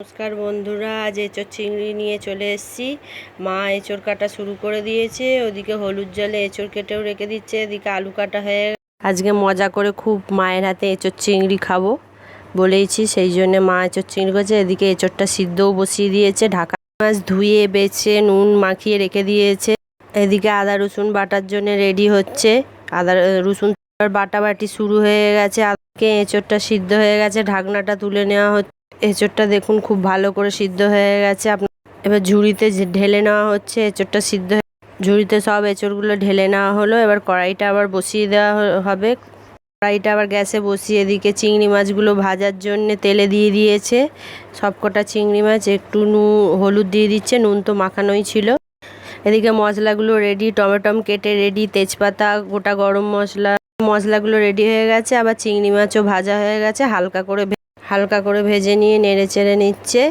নমস্কার বন্ধুরা, আজ এঁচোর চিংড়ি নিয়ে চলে এসেছি। মা এঁচোর কাটা শুরু করে দিয়েছে, ওদিকে হলুদ জলে এঁচোর কেটেও রেখে দিচ্ছে, এদিকে আলু কাটা হয়ে আজকে মজা করে খুব মায়ের হাতে এঁচোর চিংড়ি খাব বলেইছি, সেই জন্য মা এঁচোর চিংড়ি করেছে, এদিকে এঁচোরটা সিদ্ধও বসিয়ে দিয়েছে, ঢাকা মাছ ধুয়ে, বেছে, নুন মাখিয়ে রেখে দিয়েছে। এদিকে আদা, রসুন বাটার জন্য রেডি হচ্ছে। আদা, রসুন বাটা বাটি শুরু হয়ে গেছে আজকে এঁচোরটা সিদ্ধ হয়ে গেছে, ঢাকনাটা তুলে নেওয়া হচ্ছে। এঁচোড়টা দেখুন খুব ভালো করে সিদ্ধ হয়ে গেছে। আপনার এবার ঝুড়িতে ঢেলে নেওয়া হচ্ছে, এঁচোড়টা সিদ্ধ ঝুড়িতে সব এঁচোড়গুলো ঢেলে নেওয়া হলো। এবার কড়াইটা আবার বসিয়ে দেওয়া হবে। কড়াইটা আবার গ্যাসে বসিয়ে এদিকে চিংড়ি মাছগুলো ভাজার জন্য তেলে দিয়ে দিয়েছে। সবকটা চিংড়ি মাছ, একটু নু, হলুদ দিয়ে দিচ্ছে, নুন তো মাখানোই ছিল। এদিকে মশলাগুলো রেডি টমেটম কেটে রেডি তেজপাতা, গোটা গরম মশলা, মশলাগুলো রেডি হয়ে গেছে। আবার চিংড়ি মাছও ভাজা হয়ে গেছে, হালকা করে হালকা করে ভেজে নিয়ে নেড়ে চেড়ে নিচ্ছে।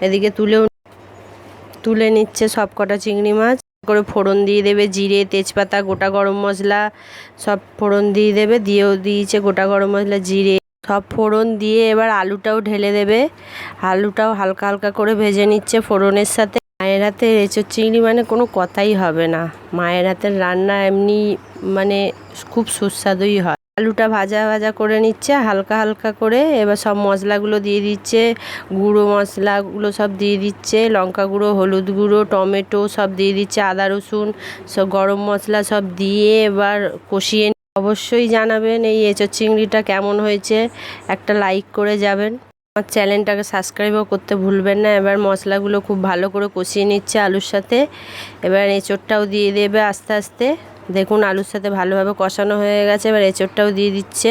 এদিকে তুলেও তুলে নিচ্ছে সব কটা চিংড়ি মাছ। করে ফোড়ন দিয়ে দেবে জিরে, তেজপাতা, গোটা গরম মশলা। সব ফোড়ন দিয়ে দেবে, দিয়েও দিয়েছে গোটা গরম মশলা, জিরে। সব ফোড়ন দিয়ে এবার আলুটাও ঢেলে দেবে। আলুটাও হালকা হালকা করে ভেজে নিচ্ছে ফোড়নের সাথে। মায়ের হাতে এঁচোর চিংড়ি মানে কোনো কথাই হবে না। মায়ের হাতের রান্না এমনি মানে খুব সুস্বাদুই হয়। আলুটা ভাজা ভাজা করে নিচ্ছে, হালকা হালকা করে। এবার সব মশলাগুলো দিয়ে দিচ্ছে, গুঁড়ো মশলাগুলো সব দিয়ে দিচ্ছে, লঙ্কা গুঁড়ো, হলুদ গুঁড়ো, টমেটো সব দিয়ে দিচ্ছে, আদা রসুন সব গরম মশলা সব দিয়ে এবার কষিয়ে অবশ্যই জানাবেন এই এঁচোর চিংড়িটা কেমন হয়েছে, একটা লাইক করে যাবেন। আমার চ্যানেলটাকে সাবস্ক্রাইবও করতে ভুলবেন না, এবার মশলাগুলো খুব ভালো করে কষিয়ে নিচ্ছে আলুর সাথে। এবার এঁচোড়টাও দিয়ে দেবে আস্তে আস্তে। দেখুন আলুর সাথে ভালোভাবে কষানো হয়ে গেছে এবার এঁচোড়টাও দিয়ে দিচ্ছে।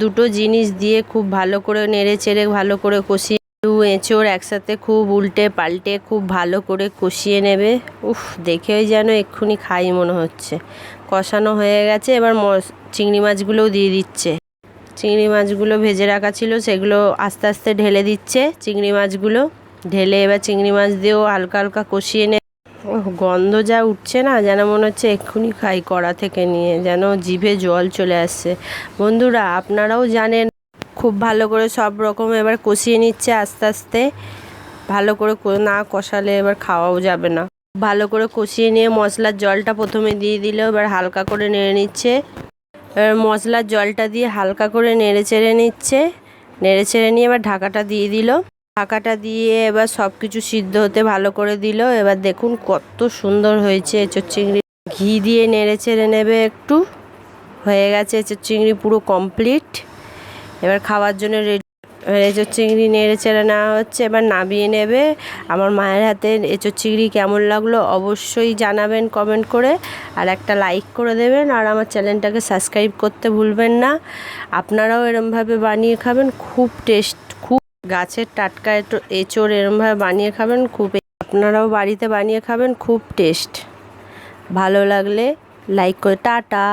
দুটো জিনিস দিয়ে খুব ভালো করে নেড়ে চেড়ে ভালো করে কষিয়ে আলু এঁচোড় একসাথে খুব উল্টে পাল্টে খুব ভালো করে কষিয়ে নেবে। উফ দেখেই যেন এক্ষুনি খাই মনে হচ্ছে। কষানো হয়ে গেছে এবার চিংড়ি মাছগুলোও দিয়ে দিচ্ছে। চিংড়ি মাছগুলো ভেজে রাখা ছিল সেগুলো আস্তে আস্তে ঢেলে দিচ্ছে চিংড়ি মাছগুলো। ঢেলে এবার চিংড়ি মাছ দিয়েও হালকা হালকা কষিয়ে নে ওহ, গন্ধ যা উঠছে না, যেন মনে হচ্ছে এক্ষুনি খাই, কড়া থেকে নিয়ে, যেন জিভে জল চলে আসছে। বন্ধুরা, আপনারাও জানেন, খুব ভালো করে সব রকম এবার কষিয়ে নিচ্ছে আস্তে আস্তে। ভালো করে না কষালে এবার খাওয়াও যাবে না। ভালো করে কষিয়ে নিয়ে মশলার জলটা প্রথমে দিয়ে দিল এবার হালকা করে নেড়ে নিচ্ছে। এবার মশলার জলটা দিয়ে হালকা করে নেড়ে চেড়ে নিচ্ছে। নেড়ে চেড়ে নিয়ে এবার ঢাকাটা দিয়ে দিল। ঢাকাটা দিয়ে এবার সব কিছু সিদ্ধ হতে ভালো করে দিল। এবার দেখুন কত সুন্দর হয়েছে এঁচোর চিংড়ি। ঘি দিয়ে নেড়ে চেড়ে নেবে একটু। হয়ে গেছে এঁচোর চিংড়ি পুরো কমপ্লিট। এবার খাওয়ার জন্য রেডি। এঁচোর চিংড়ি নেড়ে চেড়ে নেওয়া হচ্ছে। এবার নামিয়ে নেবে। আমার মায়ের হাতে এঁচোর চিংড়ি কেমন লাগল অবশ্যই জানাবেন কমেন্ট করে। আর একটা লাইক করে দেবেন। আর আমার চ্যানেলটাকে সাবস্ক্রাইব করতে ভুলবেন না। আপনারাও এরমভাবে বানিয়ে খাবেন। খুব টেস্ট। গাছের টাটকা একটু এঁচোড় এরমভাবে বানিয়ে খাবেন, খুব আপনারাও বাড়িতে বানিয়ে খাবেন, খুব টেস্ট ভালো লাগলে লাইক করে, টাটা।